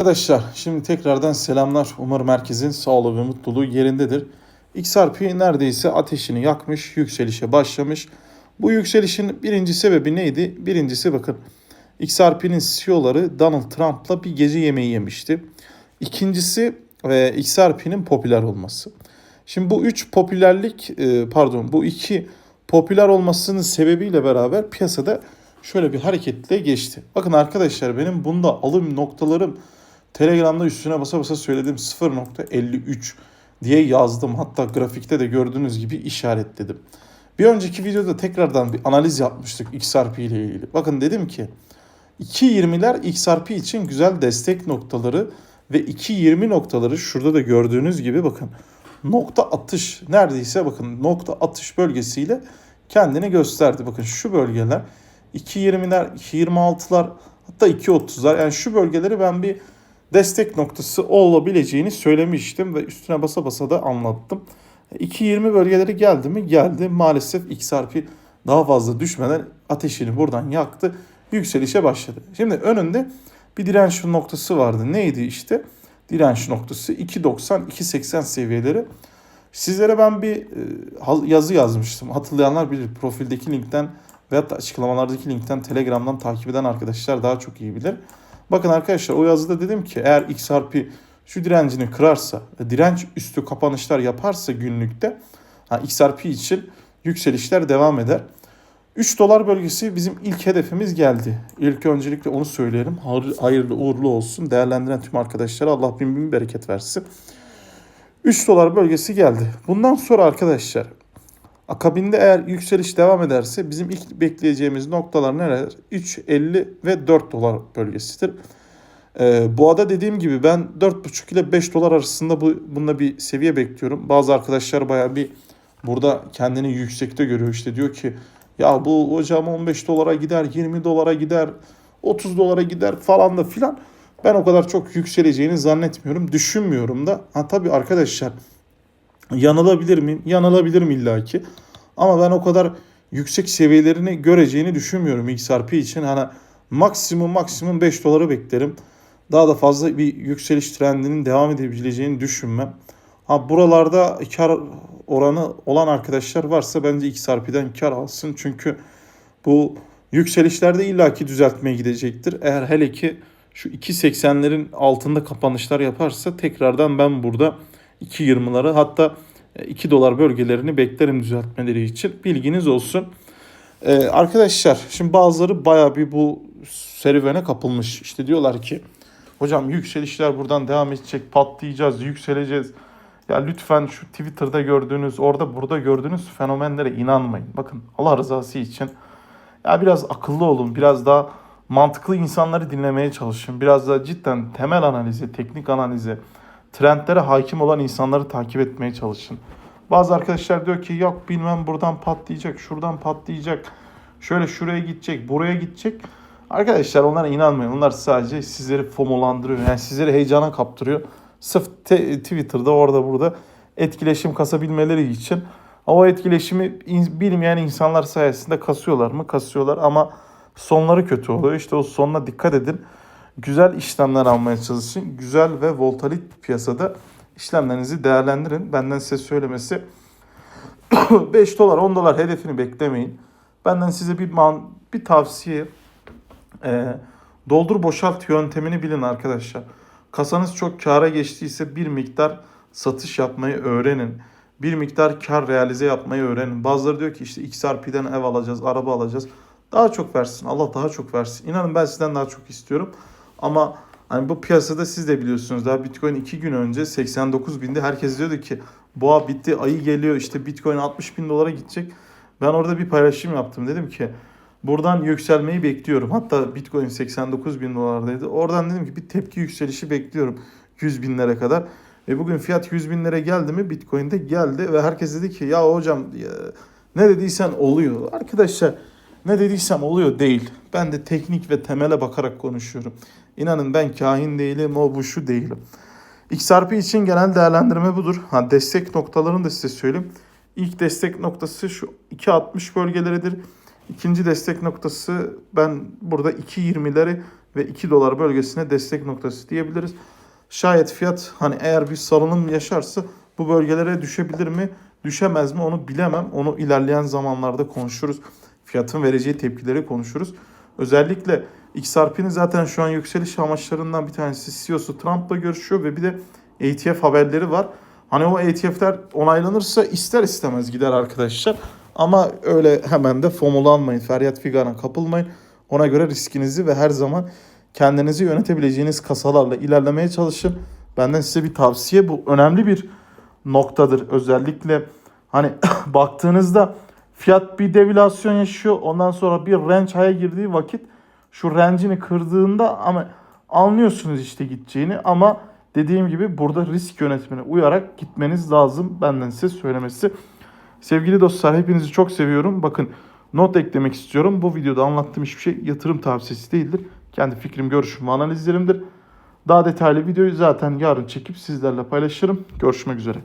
Arkadaşlar şimdi tekrardan selamlar. Umarım herkesin sağlığı ve mutluluğu yerindedir. XRP neredeyse ateşini yakmış, yükselişe başlamış. Bu yükselişin birinci sebebi neydi? Birincisi bakın XRP'nin CEO'ları Donald Trump'la bir gece yemeği yemişti. İkincisi e, XRP'nin popüler olması. Şimdi bu üç popülerlik e, pardon bu iki popüler olmasının sebebiyle beraber piyasada şöyle bir hareketle geçti. Bakın arkadaşlar benim bunda alım noktalarım Telegram'da üstüne basa basa söyledim 0.53 diye yazdım. Hatta grafikte de gördüğünüz gibi işaretledim. Bir önceki videoda tekrardan bir analiz yapmıştık XRP ile ilgili. Bakın dedim ki 2.20'ler XRP için güzel destek noktaları ve 2.20 noktaları şurada da gördüğünüz gibi bakın nokta atış neredeyse bakın nokta atış bölgesiyle kendini gösterdi. Bakın şu bölgeler 2.20'ler, 2.26'lar hatta 2.30'lar yani şu bölgeleri ben bir destek noktası olabileceğini söylemiştim ve üstüne basa basa da anlattım. 2.20 bölgeleri geldi mi? Geldi. Maalesef XRP daha fazla düşmeden ateşini buradan yaktı. Yükselişe başladı. Şimdi önünde bir direnç noktası vardı. Neydi işte? Direnç noktası 2.90 2.80 seviyeleri. Sizlere ben bir e, yazı yazmıştım. Hatırlayanlar bilir. Profildeki linkten veyahut da açıklamalardaki linkten Telegram'dan takip eden arkadaşlar daha çok iyi bilir. Bakın arkadaşlar o yazıda dedim ki eğer XRP şu direncini kırarsa, direnç üstü kapanışlar yaparsa günlükte ha, XRP için yükselişler devam eder. 3 dolar bölgesi bizim ilk hedefimiz geldi. İlk öncelikle onu söyleyelim. Hayırlı uğurlu olsun. Değerlendiren tüm arkadaşlara Allah bin bin bereket versin. 3 dolar bölgesi geldi. Bundan sonra arkadaşlar akabinde eğer yükseliş devam ederse bizim ilk bekleyeceğimiz noktalar neler? 3.50 ve 4 dolar bölgesidir. Ee, boğada dediğim gibi ben 4.5 ile 5 dolar arasında bu bununla bir seviye bekliyorum. Bazı arkadaşlar baya bir burada kendini yüksekte görüyor. İşte diyor ki ya bu hocam 15 dolara gider, 20 dolara gider, 30 dolara gider falan da filan. Ben o kadar çok yükseleceğini zannetmiyorum. Düşünmüyorum da. Ha tabii arkadaşlar yanılabilir miyim? Yanılabilirim illaki. Ama ben o kadar yüksek seviyelerini göreceğini düşünmüyorum XRP için. Hani maksimum maksimum 5 doları beklerim. Daha da fazla bir yükseliş trendinin devam edebileceğini düşünmem. Ha buralarda kar oranı olan arkadaşlar varsa bence XRP'den kar alsın. Çünkü bu yükselişlerde illaki düzeltmeye gidecektir. Eğer hele ki şu 2.80'lerin altında kapanışlar yaparsa tekrardan ben burada 2.20'ları hatta 2 dolar bölgelerini beklerim düzeltmeleri için. Bilginiz olsun. Ee, arkadaşlar şimdi bazıları baya bir bu serüvene kapılmış. İşte diyorlar ki hocam yükselişler buradan devam edecek patlayacağız yükseleceğiz. Ya lütfen şu Twitter'da gördüğünüz orada burada gördüğünüz fenomenlere inanmayın. Bakın Allah rızası için ya biraz akıllı olun biraz daha mantıklı insanları dinlemeye çalışın. Biraz daha cidden temel analize, teknik analize, trendlere hakim olan insanları takip etmeye çalışın. Bazı arkadaşlar diyor ki yok bilmem buradan patlayacak, şuradan patlayacak, şöyle şuraya gidecek, buraya gidecek. Arkadaşlar onlara inanmayın. Onlar sadece sizleri fomolandırıyor. Yani sizleri heyecana kaptırıyor. Sırf te- Twitter'da orada burada etkileşim kasabilmeleri için. O etkileşimi bilmeyen insanlar sayesinde kasıyorlar mı? Kasıyorlar ama sonları kötü oluyor. İşte o sonuna dikkat edin. Güzel işlemler almaya çalışın. Güzel ve voltalit piyasada işlemlerinizi değerlendirin. Benden size söylemesi 5 dolar 10 dolar hedefini beklemeyin. Benden size bir man bir tavsiye e, doldur boşalt yöntemini bilin arkadaşlar. Kasanız çok kâra geçtiyse bir miktar satış yapmayı öğrenin. Bir miktar kar realize yapmayı öğrenin. Bazıları diyor ki işte XRP'den ev alacağız, araba alacağız. Daha çok versin. Allah daha çok versin. İnanın ben sizden daha çok istiyorum. Ama hani bu piyasada siz de biliyorsunuz daha Bitcoin 2 gün önce 89 binde herkes diyordu ki boğa bitti ayı geliyor işte Bitcoin 60 bin dolara gidecek. Ben orada bir paylaşım yaptım dedim ki buradan yükselmeyi bekliyorum. Hatta Bitcoin 89 bin dolardaydı. Oradan dedim ki bir tepki yükselişi bekliyorum 100 binlere kadar. E bugün fiyat 100 binlere geldi mi Bitcoin'de geldi ve herkes dedi ki ya hocam ya, ne dediysen oluyor. Arkadaşlar ne dediysem oluyor değil. Ben de teknik ve temele bakarak konuşuyorum. İnanın ben kahin değilim, o bu şu değilim. XRP için genel değerlendirme budur. Ha, destek noktalarını da size söyleyeyim. İlk destek noktası şu 2.60 bölgeleridir. İkinci destek noktası ben burada 2.20'leri ve 2 dolar bölgesine destek noktası diyebiliriz. Şayet fiyat hani eğer bir salınım yaşarsa bu bölgelere düşebilir mi? Düşemez mi? Onu bilemem. Onu ilerleyen zamanlarda konuşuruz. Fiyatın vereceği tepkileri konuşuruz. Özellikle XRP'nin zaten şu an yükseliş amaçlarından bir tanesi CEO'su Trump'la görüşüyor ve bir de ETF haberleri var. Hani o ETF'ler onaylanırsa ister istemez gider arkadaşlar. Ama öyle hemen de fomolanmayın, feryat figana kapılmayın. Ona göre riskinizi ve her zaman kendinizi yönetebileceğiniz kasalarla ilerlemeye çalışın. Benden size bir tavsiye bu önemli bir noktadır. Özellikle hani baktığınızda fiyat bir devalüasyon yaşıyor. Ondan sonra bir range high'a girdiği vakit şu range'ini kırdığında ama anlıyorsunuz işte gideceğini ama dediğim gibi burada risk yönetimine uyarak gitmeniz lazım. Benden size söylemesi. Sevgili dostlar hepinizi çok seviyorum. Bakın not eklemek istiyorum. Bu videoda anlattığım hiçbir şey yatırım tavsiyesi değildir. Kendi fikrim, görüşüm ve analizlerimdir. Daha detaylı videoyu zaten yarın çekip sizlerle paylaşırım. Görüşmek üzere.